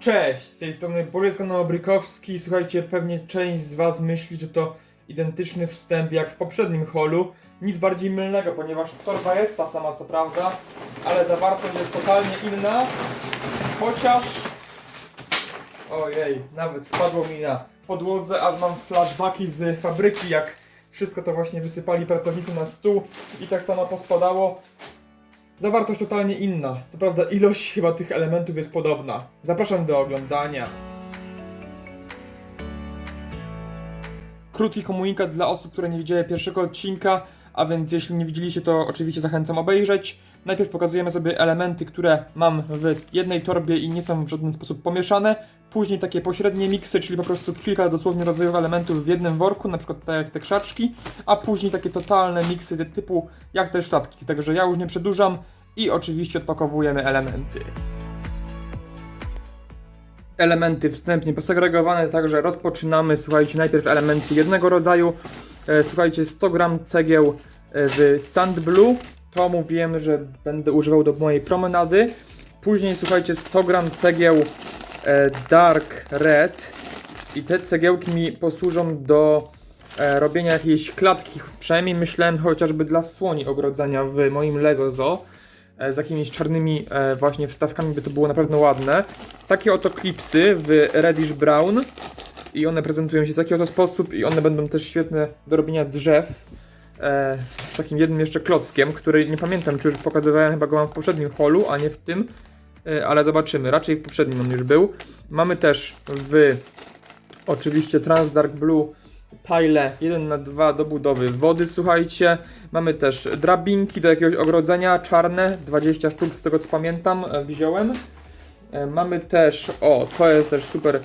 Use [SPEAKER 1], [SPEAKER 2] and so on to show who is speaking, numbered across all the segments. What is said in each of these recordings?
[SPEAKER 1] Cześć, z tej strony Boris Nowobrykowski. Słuchajcie, pewnie część z Was myśli, że to identyczny wstęp jak w poprzednim holu. Nic bardziej mylnego, ponieważ torba jest ta sama co prawda, ale zawartość jest totalnie inna. Chociaż... Ojej, nawet spadło mi na podłodze, aż mam flashbacki z fabryki, jak wszystko to właśnie wysypali pracownicy na stół i tak samo pospadało. Zawartość totalnie inna. Co prawda ilość chyba tych elementów jest podobna. Zapraszam do oglądania. Krótki komunikat dla osób, które nie widziały pierwszego odcinka, a więc jeśli nie widzieliście, to oczywiście zachęcam obejrzeć. Najpierw pokazujemy sobie elementy, które mam w jednej torbie i nie są w żaden sposób pomieszane. Później takie pośrednie miksy, czyli po prostu kilka dosłownie rodzajów elementów w jednym worku, na przykład tak jak te krzaczki, a później takie totalne miksy typu jak te sztabki. Także ja już nie przedłużam i oczywiście odpakowujemy elementy. Elementy wstępnie posegregowane, także rozpoczynamy, słuchajcie, najpierw elementy jednego rodzaju. E, Słuchajcie, 100 gram cegieł e, w Sand Blue. To mówiłem, że będę używał do mojej promenady. Później, słuchajcie, 100 gram cegieł e, Dark Red. I te cegiełki mi posłużą do e, robienia jakiejś klatki. Przynajmniej myślałem chociażby dla słoni ogrodzenia w moim Lego Zoo. E, z jakimiś czarnymi e, właśnie wstawkami by to było na pewno ładne. Takie oto klipsy w reddish brown. I one prezentują się w taki oto sposób i one będą też świetne do robienia drzew. E, z takim jednym jeszcze klockiem, który nie pamiętam, czy już pokazywałem, chyba go mam w poprzednim holu, a nie w tym. E, ale zobaczymy, raczej w poprzednim on już był. Mamy też w oczywiście Transdark Blue tile 1 na 2 do budowy wody, słuchajcie. Mamy też drabinki do jakiegoś ogrodzenia, czarne, 20 sztuk z tego co pamiętam, e, wziąłem. E, Mamy też, o, to jest też super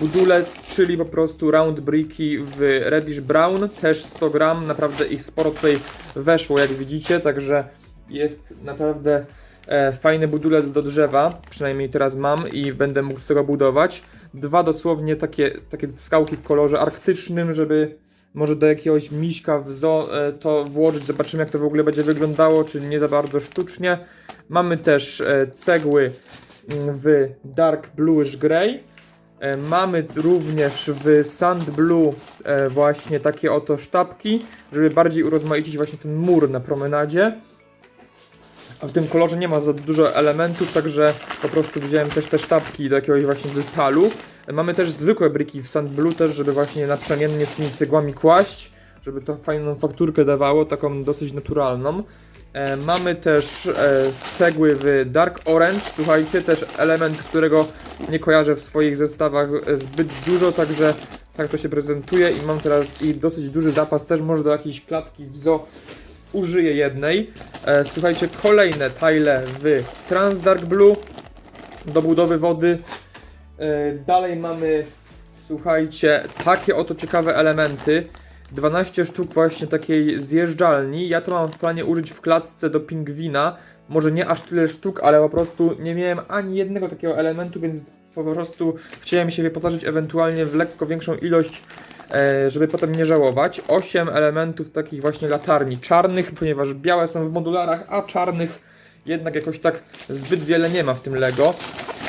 [SPEAKER 1] budulec, czyli po prostu round bricki w reddish brown, też 100 gram, naprawdę ich sporo tutaj weszło, jak widzicie, także jest naprawdę fajny budulec do drzewa, przynajmniej teraz mam i będę mógł z tego budować. Dwa dosłownie takie, takie skałki w kolorze arktycznym, żeby może do jakiegoś miśka w zoo e, to włożyć, zobaczymy jak to w ogóle będzie wyglądało, czyli nie za bardzo sztucznie. Mamy też e, cegły mm, w dark bluish grey. E, Mamy również w sand blue e, właśnie takie oto sztabki, żeby bardziej urozmaicić właśnie ten mur na promenadzie. A w tym kolorze nie ma za dużo elementów, także po prostu wziąłem też te sztabki do jakiegoś właśnie detalu. Mamy też zwykłe briki w Sand Blue też, żeby właśnie naprzemiennie z tymi cegłami kłaść, żeby to fajną fakturkę dawało, taką dosyć naturalną. E, mamy też e, cegły w Dark Orange, słuchajcie, też element, którego nie kojarzę w swoich zestawach zbyt dużo, także tak to się prezentuje i mam teraz i dosyć duży zapas, też może do jakiejś klatki w zoo użyję jednej. E, słuchajcie, kolejne tile w Transdark Blue do budowy wody. E, dalej mamy, słuchajcie, takie oto ciekawe elementy. 12 sztuk właśnie takiej zjeżdżalni. Ja to mam w planie użyć w klatce do pingwina. Może nie aż tyle sztuk, ale po prostu nie miałem ani jednego takiego elementu, więc po prostu chciałem się wyposażyć ewentualnie w lekko większą ilość, żeby potem nie żałować. 8 elementów takich właśnie latarni czarnych, ponieważ białe są w modularach, a czarnych jednak jakoś tak zbyt wiele nie ma w tym Lego.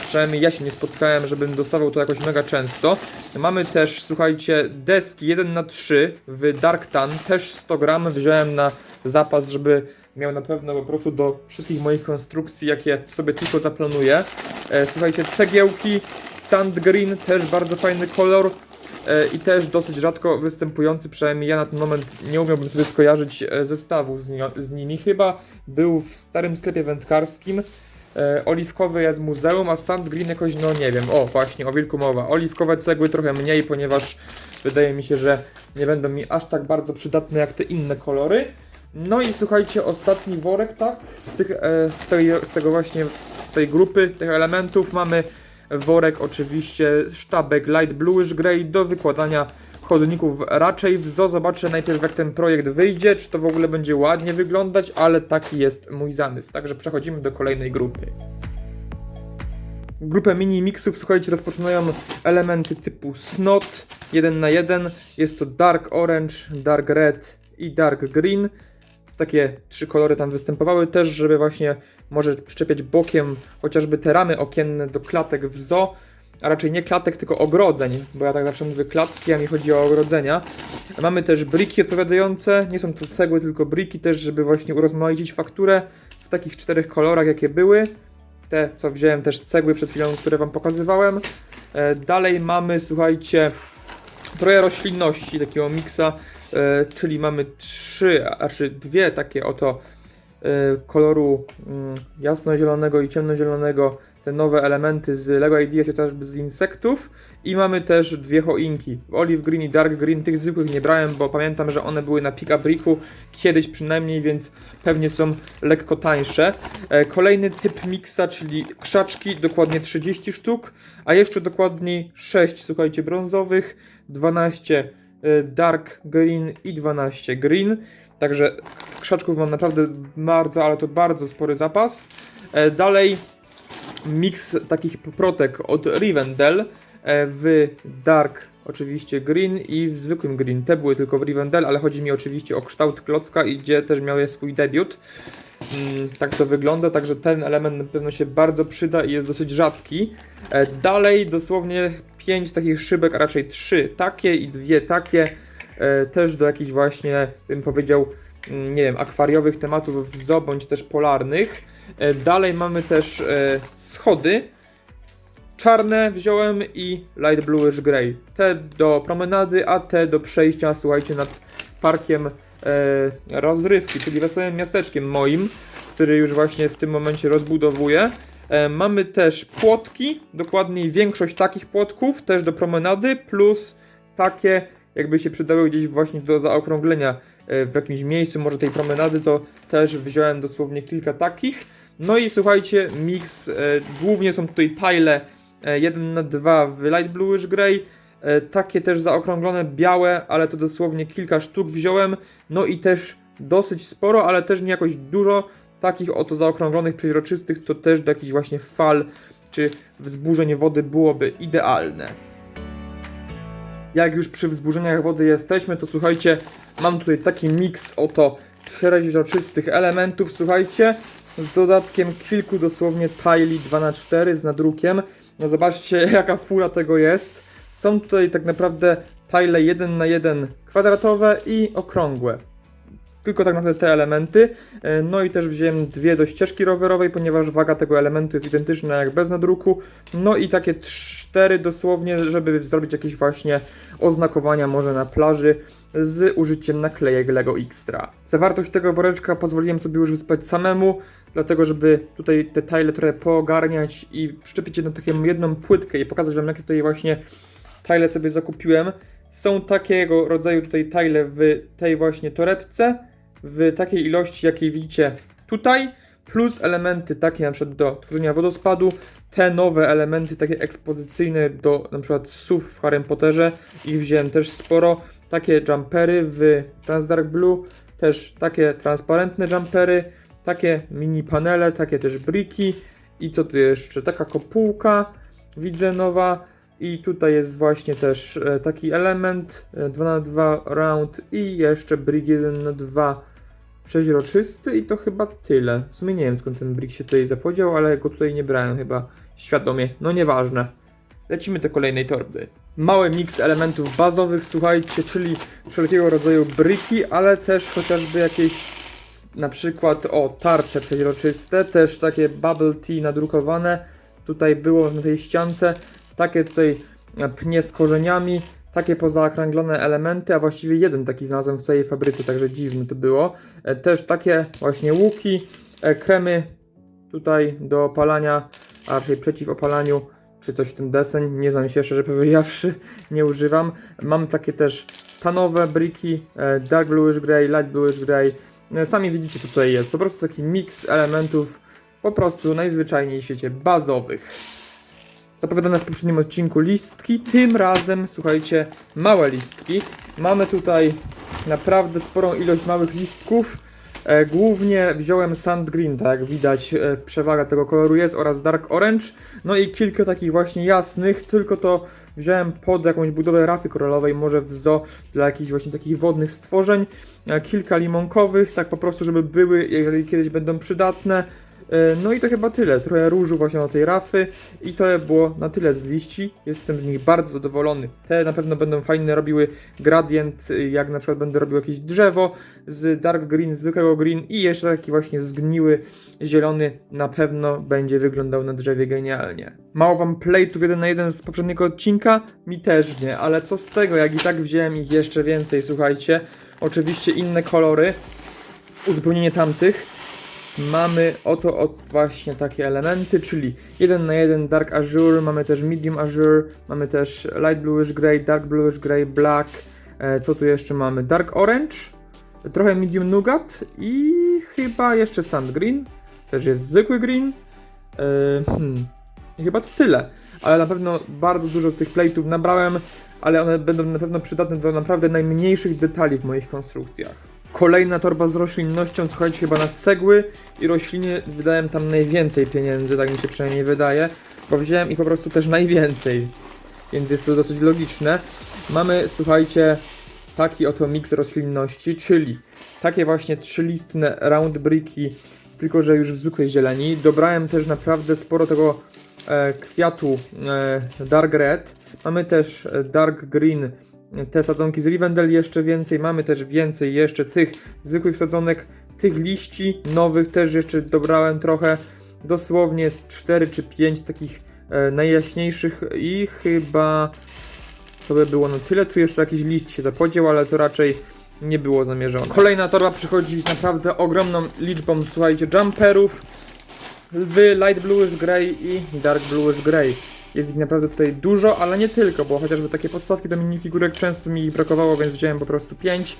[SPEAKER 1] Przynajmniej ja się nie spotkałem, żebym dostawał to jakoś mega często. Mamy też, słuchajcie, deski 1 na 3 w Dark Tan, też 100 gram wziąłem na zapas, żeby miał na pewno po prostu do wszystkich moich konstrukcji, jakie sobie tylko zaplanuję. E, słuchajcie, cegiełki, sand green, też bardzo fajny kolor. E, I też dosyć rzadko występujący, przynajmniej ja na ten moment nie umiałbym sobie skojarzyć e, zestawu z, nio- z nimi. Chyba był w starym sklepie wędkarskim. E, oliwkowy jest muzeum, a sand green jakoś, no nie wiem. O, właśnie, o wilku mowa. Oliwkowe cegły trochę mniej, ponieważ wydaje mi się, że nie będą mi aż tak bardzo przydatne jak te inne kolory. No i słuchajcie, ostatni worek, tak? Z, tych, z, tej, z tego właśnie, z tej grupy tych elementów mamy worek oczywiście sztabek light bluish grey do wykładania chodników raczej w zoo. Zobaczę najpierw jak ten projekt wyjdzie, czy to w ogóle będzie ładnie wyglądać, ale taki jest mój zamysł. Także przechodzimy do kolejnej grupy. Grupę mini mixów, słuchajcie, rozpoczynają elementy typu snot 1 na 1 Jest to dark orange, dark red i dark green. Takie trzy kolory tam występowały też, żeby właśnie może przyczepiać bokiem chociażby te ramy okienne do klatek w zoo, a raczej nie klatek, tylko ogrodzeń, bo ja tak zawsze mówię klatki, a mi chodzi o ogrodzenia. Mamy też briki odpowiadające, nie są to cegły, tylko briki też, żeby właśnie urozmaicić fakturę w takich czterech kolorach, jakie były. Te, co wziąłem też cegły przed chwilą, które Wam pokazywałem. E, dalej mamy, słuchajcie, trochę roślinności, takiego miksa, czyli mamy trzy, a czy dwie takie oto e, koloru mm, jasnozielonego i ciemnozielonego, te nowe elementy z Lego Idea, chociażby z insektów. I mamy też dwie choinki, Olive Green i Dark Green, tych zwykłych nie brałem, bo pamiętam, że one były na Pick kiedyś przynajmniej, więc pewnie są lekko tańsze. E, Kolejny typ miksa, czyli krzaczki, dokładnie 30 sztuk, a jeszcze dokładniej 6, słuchajcie, brązowych, 12 e, dark green i 12 green. Także krzaczków mam naprawdę bardzo, ale to bardzo spory zapas. E, Dalej miks takich protek od Rivendell e, w dark oczywiście green i w zwykłym green. Te były tylko w Rivendell, ale chodzi mi oczywiście o kształt klocka i gdzie też miały swój debiut. Mm, tak to wygląda, także ten element na pewno się bardzo przyda i jest dosyć rzadki. E, Dalej dosłownie 5 takich szybek, a raczej 3 takie i dwie takie, e, też do jakichś właśnie, bym powiedział, mm, nie wiem, akwariowych tematów w zoo, bądź też polarnych. E, Dalej mamy też schody, czarne wziąłem i light bluish grey. Te do promenady, a te do przejścia, słuchajcie, nad parkiem rozrywki, czyli wesołym miasteczkiem moim, który już właśnie w tym momencie rozbudowuję. E, mamy też płotki, dokładniej większość takich płotków, też do promenady, plus takie, jakby się przydały gdzieś właśnie do zaokrąglenia e, w jakimś miejscu, może tej promenady, to też wziąłem dosłownie kilka takich. No i słuchajcie, mix, e, głównie są tutaj tile 1 na 2 w light bluish grey, e, takie też zaokrąglone białe, ale to dosłownie kilka sztuk wziąłem, no i też dosyć sporo, ale też nie jakoś dużo takich oto zaokrąglonych, przeźroczystych, to też do jakichś właśnie fal czy wzburzeń wody byłoby idealne. Jak już przy wzburzeniach wody jesteśmy, to słuchajcie, mam tutaj taki miks oto przeźroczystych elementów, słuchajcie, z dodatkiem kilku dosłownie tili 2x4 z nadrukiem. No zobaczcie jaka fura tego jest. Są tutaj tak naprawdę tile 1 na 1 kwadratowe i okrągłe. Tylko tak naprawdę te elementy. E, No i też wziąłem dwie do ścieżki rowerowej, ponieważ waga tego elementu jest identyczna jak bez nadruku. No i takie cztery dosłownie, żeby zrobić jakieś właśnie oznakowania może na plaży z użyciem naklejek Lego Extra. Zawartość tego woreczka pozwoliłem sobie już wyspać samemu, dlatego żeby tutaj te tile trochę poogarniać i przyczepić je na taką jedną płytkę i pokazać wam jakie tutaj właśnie tile sobie zakupiłem. Są takiego rodzaju tutaj tile w tej właśnie torebce, w takiej ilości jakiej widzicie tutaj, plus elementy takie na przykład do tworzenia wodospadu, te nowe elementy takie ekspozycyjne do na przykład SUV w Harry Potterze, ich wziąłem też sporo, takie jumpery w Transdark Blue, też takie transparentne jumpery, takie mini panele, takie też briki. I co tu jeszcze, taka kopułka widzę nowa i tutaj jest właśnie też e, taki element e, 2x2 round i jeszcze brick 1x2 przeźroczysty i to chyba tyle. W sumie nie wiem skąd ten brick się tutaj zapodział, ale go tutaj nie brałem chyba świadomie. No nieważne. Lecimy do kolejnej torby. Mały miks elementów bazowych, słuchajcie, czyli wszelkiego rodzaju briki, ale też chociażby jakieś na przykład o tarcze przeźroczyste, też takie bubble tea nadrukowane. Tutaj było na tej ściance takie tutaj pnie z korzeniami, takie pozaokrąglone elementy, a właściwie jeden taki znalazłem w całej fabryce, także dziwne to było. E, Też takie właśnie łuki, e, kremy tutaj do opalania, a raczej przeciw opalaniu, czy coś w ten deseń, nie znam się szczerze powiedziawszy, nie używam. Mam takie też tanowe briki, e, dark bluish grey, light bluish grey. Sami widzicie co tutaj jest, po prostu taki miks elementów, po prostu najzwyczajniej w świecie bazowych zapowiadane w poprzednim odcinku listki. Tym razem, słuchajcie, małe listki. Mamy tutaj naprawdę sporą ilość małych listków. E, głównie wziąłem Sand Green, tak jak widać, e, przewaga tego koloru jest, oraz Dark Orange. No i kilka takich właśnie jasnych, tylko to wziąłem pod jakąś budowę rafy koralowej, może w zoo dla jakichś właśnie takich wodnych stworzeń. E, kilka limonkowych, tak po prostu, żeby były, jeżeli kiedyś będą przydatne. E, No i to chyba tyle. Trochę różu właśnie do tej rafy i to było na tyle z liści. Jestem z nich bardzo zadowolony. Te na pewno będą fajne robiły gradient, y, jak na przykład będę robił jakieś drzewo z dark green, zwykłego green i jeszcze taki właśnie zgniły zielony na pewno będzie wyglądał na drzewie genialnie. Mało wam playtów jeden na jeden z poprzedniego odcinka? Mi też nie, ale co z tego, jak i tak wziąłem ich jeszcze więcej, słuchajcie. Oczywiście inne kolory, uzupełnienie tamtych. Mamy oto od właśnie takie elementy, czyli 1 na 1 Dark Azure, mamy też Medium Azure, mamy też Light Bluish Grey, Dark Bluish Grey, Black, e, co tu jeszcze mamy? Dark Orange, trochę Medium Nougat i chyba jeszcze Sand Green, też jest zwykły green. E, hmm. I chyba to tyle, ale na pewno bardzo dużo tych plate'ów nabrałem, ale one będą na pewno przydatne do naprawdę najmniejszych detali w moich konstrukcjach. Kolejna torba z roślinnością, słuchajcie, chyba na cegły i rośliny wydałem tam najwięcej pieniędzy, tak mi się przynajmniej wydaje, bo wziąłem ich po prostu też najwięcej, więc jest to dosyć logiczne. Mamy, słuchajcie, taki oto miks roślinności, czyli takie właśnie trzylistne round bricki, tylko że już w zwykłej zieleni. Dobrałem też naprawdę sporo tego e, kwiatu e, dark red. Mamy też e, dark green, te sadzonki z Rivendell jeszcze więcej, mamy też więcej jeszcze tych zwykłych sadzonek, tych liści nowych też jeszcze dobrałem trochę, dosłownie 4 czy 5 takich e, najjaśniejszych i chyba to by było na tyle, tu jeszcze jakiś liść się zapodział, ale to raczej nie było zamierzone. Kolejna torba przychodzi z naprawdę ogromną liczbą, słuchajcie, jumperów w light bluish grey i dark bluish grey. Jest ich naprawdę tutaj dużo, ale nie tylko, bo chociażby takie podstawki do minifigurek często mi brakowało, więc wziąłem po prostu 5.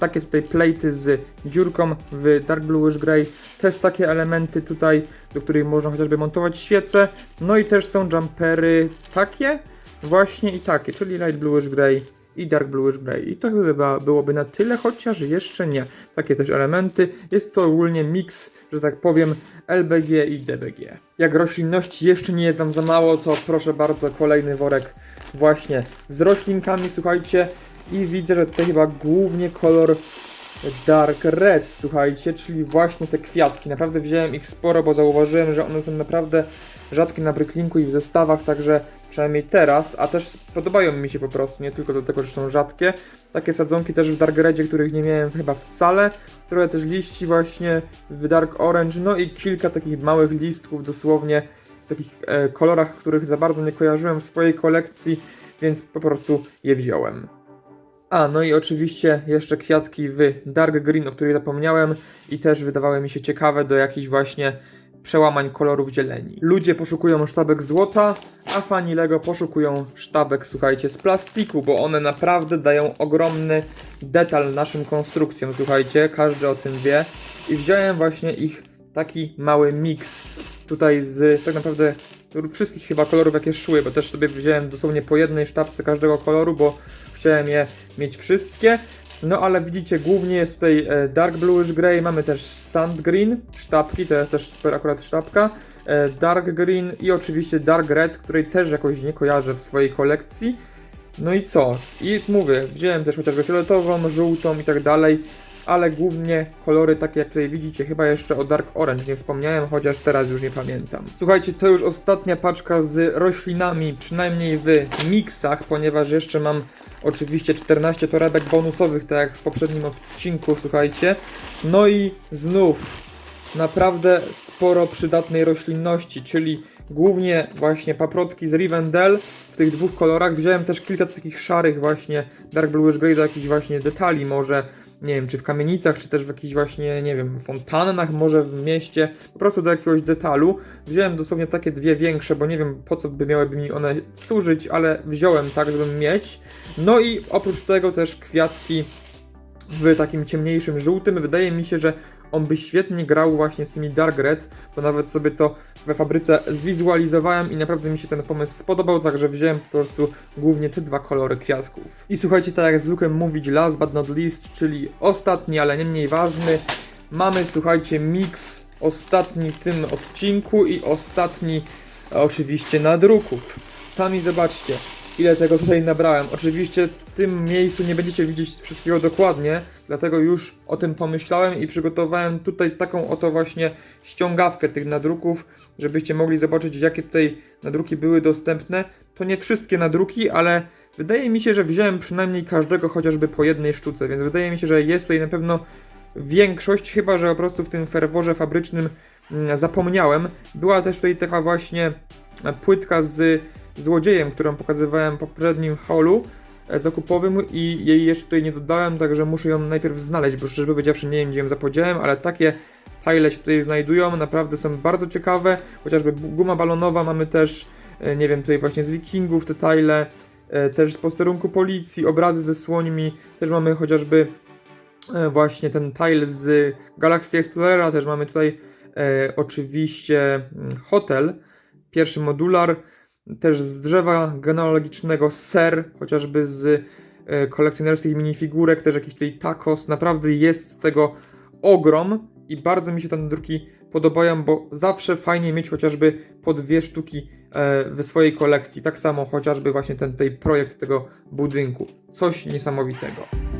[SPEAKER 1] Takie tutaj plejty z dziurką w Dark Bluish Grey. Też takie elementy tutaj, do których można chociażby montować świece. No i też są jumpery takie, właśnie i takie, czyli Light Bluish Grey i Dark Bluish Grey. I to chyba byłoby na tyle, chociaż jeszcze nie. Takie też elementy. Jest to ogólnie miks, że tak powiem, LBG i DBG. Jak roślinności jeszcze nie jest Wam za mało, to proszę bardzo, kolejny worek właśnie z roślinkami, słuchajcie. I widzę, że tutaj chyba głównie kolor Dark Red, słuchajcie, czyli właśnie te kwiatki. Naprawdę wziąłem ich sporo, bo zauważyłem, że one są naprawdę rzadkie na bryklinku i w zestawach, także przynajmniej teraz, a też podobają mi się po prostu, nie tylko do tego, że są rzadkie. Takie sadzonki też w Dark Redzie, których nie miałem chyba wcale. Trochę też liści właśnie w Dark Orange, no i kilka takich małych listków dosłownie w takich e, kolorach, których za bardzo nie kojarzyłem w swojej kolekcji, więc po prostu je wziąłem. A, no i oczywiście jeszcze kwiatki w Dark Green, o których zapomniałem i też wydawały mi się ciekawe do jakichś właśnie przełamań kolorów zieleni. Ludzie poszukują sztabek złota, a fani Lego poszukują sztabek, słuchajcie, z plastiku, bo one naprawdę dają ogromny detal naszym konstrukcjom, słuchajcie, każdy o tym wie. I wziąłem właśnie ich taki mały miks tutaj z tak naprawdę wszystkich chyba kolorów jakie szły, bo też sobie wziąłem dosłownie po jednej sztabce każdego koloru, bo chciałem je mieć wszystkie. No ale widzicie, głównie jest tutaj e, Dark Bluish Grey, mamy też Sand Green, sztabki, to jest też super akurat sztabka, Dark Green i oczywiście Dark Red, której też jakoś nie kojarzę w swojej kolekcji. No i co? I mówię, wziąłem też chociażby fioletową, żółtą i tak dalej, ale głównie kolory takie jak tutaj widzicie, chyba jeszcze o Dark Orange nie wspomniałem, chociaż teraz już nie pamiętam. Słuchajcie, to już ostatnia paczka z roślinami, przynajmniej w miksach, ponieważ jeszcze mam oczywiście 14 torebek bonusowych, tak jak w poprzednim odcinku, słuchajcie. No i znów naprawdę sporo przydatnej roślinności, czyli głównie właśnie paprotki z Rivendell w tych dwóch kolorach. Wziąłem też kilka takich szarych właśnie Dark Bluish Grey do jakichś właśnie detali może, nie wiem, czy w kamienicach, czy też w jakichś właśnie, nie wiem, fontannach, może w mieście, po prostu do jakiegoś detalu. Wziąłem dosłownie takie dwie większe, bo nie wiem po co by miałyby mi one służyć, ale wziąłem tak, żeby mieć. No i oprócz tego też kwiatki w takim ciemniejszym żółtym. Wydaje mi się, że on by świetnie grał właśnie z tymi Dark Red, bo nawet sobie to we fabryce zwizualizowałem i naprawdę mi się ten pomysł spodobał, także wziąłem po prostu głównie te dwa kolory kwiatków. I słuchajcie, tak jak zwykle mówić last but not least, czyli ostatni, ale nie mniej ważny, mamy, słuchajcie, miks ostatni w tym odcinku i ostatni e, oczywiście nadruków. Sami zobaczcie, ile tego tutaj nabrałem. Oczywiście w tym miejscu nie będziecie widzieć wszystkiego dokładnie, dlatego już o tym pomyślałem i przygotowałem tutaj taką oto właśnie ściągawkę tych nadruków, żebyście mogli zobaczyć, jakie tutaj nadruki były dostępne. To nie wszystkie nadruki, ale wydaje mi się, że wziąłem przynajmniej każdego chociażby po jednej sztuce, więc wydaje mi się, że jest tutaj na pewno większość, chyba że po prostu w tym ferworze fabrycznym mm, zapomniałem. Była też tutaj taka właśnie płytka z złodziejem, którą pokazywałem w poprzednim holu e, zakupowym i jej jeszcze tutaj nie dodałem, także muszę ją najpierw znaleźć, bo szczerze powiedziawszy nie wiem gdzie ją zapodziałem, ale takie tile się tutaj znajdują, naprawdę są bardzo ciekawe, chociażby guma balonowa mamy też, e, nie wiem, tutaj właśnie z wikingów te tile, e, też z posterunku policji, obrazy ze słońmi, też mamy chociażby właśnie ten tile z Galaxy Explorera, też mamy tutaj oczywiście mm, hotel, pierwszy modular, też z drzewa genealogicznego ser, chociażby z e, kolekcjonerskich minifigurek, też jakiś tutaj tacos, naprawdę jest tego ogrom i bardzo mi się te druki podobają, bo zawsze fajnie mieć chociażby po dwie sztuki e, w swojej kolekcji. Tak samo chociażby właśnie ten tutaj projekt tego budynku. Coś niesamowitego.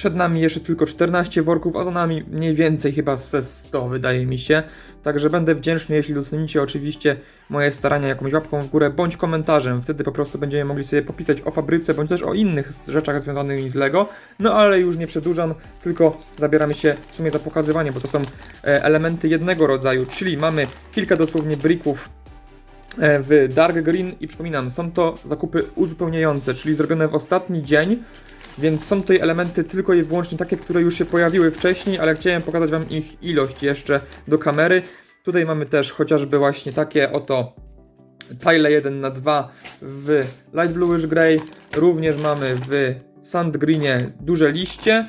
[SPEAKER 1] Przed nami jeszcze tylko 14 worków, a za nami mniej więcej chyba ze 100 wydaje mi się. Także będę wdzięczny, jeśli docenicie oczywiście moje starania jakąś łapką w górę bądź komentarzem. Wtedy po prostu będziemy mogli sobie popisać o fabryce bądź też o innych rzeczach związanych z LEGO. No ale już nie przedłużam, tylko zabieramy się w sumie za pokazywanie, bo to są e, elementy jednego rodzaju, czyli mamy kilka dosłownie brików w Dark Green i przypominam, są to zakupy uzupełniające, czyli zrobione w ostatni dzień, więc są tutaj elementy tylko i wyłącznie takie, które już się pojawiły wcześniej, ale chciałem pokazać Wam ich ilość jeszcze do kamery. Tutaj mamy też chociażby właśnie takie oto tile 1 na 2 w Light Bluish Grey, również mamy w Sand Greenie duże liście,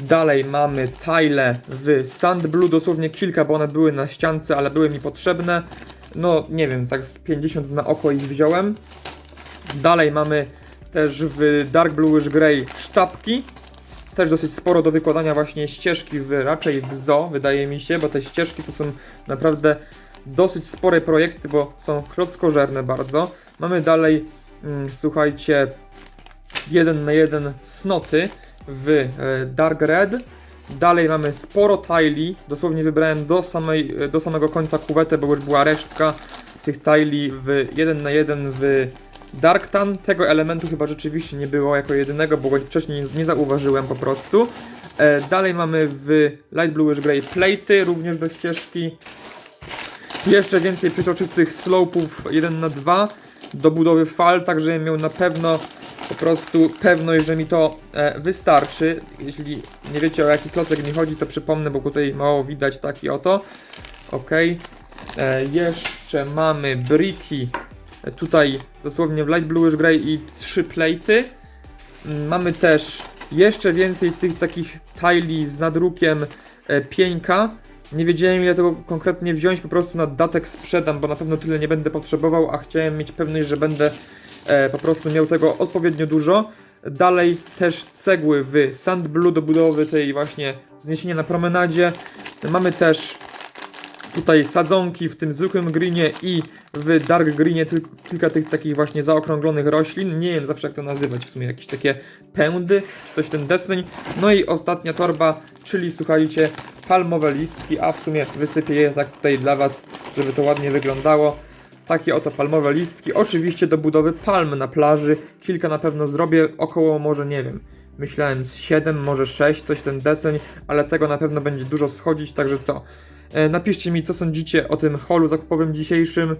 [SPEAKER 1] Dalej mamy tile w Sand Blue, dosłownie kilka, bo one były na ściance, ale były mi potrzebne. No, nie wiem, tak z 50 na oko ich wziąłem. Dalej mamy też w Dark Bluish Grey sztabki. Też dosyć sporo do wykładania właśnie ścieżki w, raczej w zoo, wydaje mi się, bo te ścieżki to są naprawdę dosyć spore projekty, bo są klockożerne bardzo. Mamy dalej, mm, słuchajcie, jeden na jeden snoty w e, Dark Red. Dalej mamy sporo tili, dosłownie wybrałem do, samej, do samego końca kuwetę, bo już była resztka tych tili w 1 na 1 w Dark Tan. Tego elementu chyba rzeczywiście nie było jako jedynego, bo wcześniej nie zauważyłem po prostu. E, dalej mamy w Light Bluish Grey platy, również do ścieżki. Jeszcze więcej przeźroczystych slopów 1 na 2 do budowy fal, tak żebym miał na pewno po prostu pewność, że mi to e, wystarczy. Jeśli nie wiecie o jaki klocek mi chodzi, to przypomnę, bo tutaj mało widać taki oto. Ok. E, jeszcze mamy briki. E, tutaj dosłownie w light bluish grey i trzy platy. Mm, Mamy też jeszcze więcej tych takich tili z nadrukiem e, pieńka. Nie wiedziałem ile tego konkretnie wziąć, po prostu na datek sprzedam, bo na pewno tyle nie będę potrzebował, a chciałem mieć pewność, że będę po prostu miał tego odpowiednio dużo. Dalej też cegły w Sand Blue do budowy tej właśnie wzniesienia na promenadzie. Mamy też tutaj sadzonki w tym zwykłym greenie i w dark greenie kilka tych takich właśnie zaokrąglonych roślin. Nie wiem zawsze jak to nazywać, w sumie jakieś takie pędy, coś ten deseń. No i ostatnia torba, czyli słuchajcie, palmowe listki, a w sumie wysypię je tak tutaj dla Was, żeby to ładnie wyglądało. Takie oto palmowe listki, oczywiście do budowy palm na plaży. Kilka na pewno zrobię, około może nie wiem. Myślałem z 7, może 6, coś ten deseń, ale tego na pewno będzie dużo schodzić, także co? E, Napiszcie mi, co sądzicie o tym holu zakupowym dzisiejszym.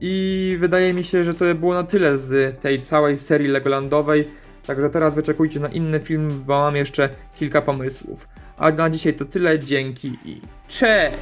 [SPEAKER 1] I wydaje mi się, że to było na tyle z tej całej serii Legolandowej. Także teraz wyczekujcie na inny film, bo mam jeszcze kilka pomysłów. A na dzisiaj to tyle, dzięki i cześć!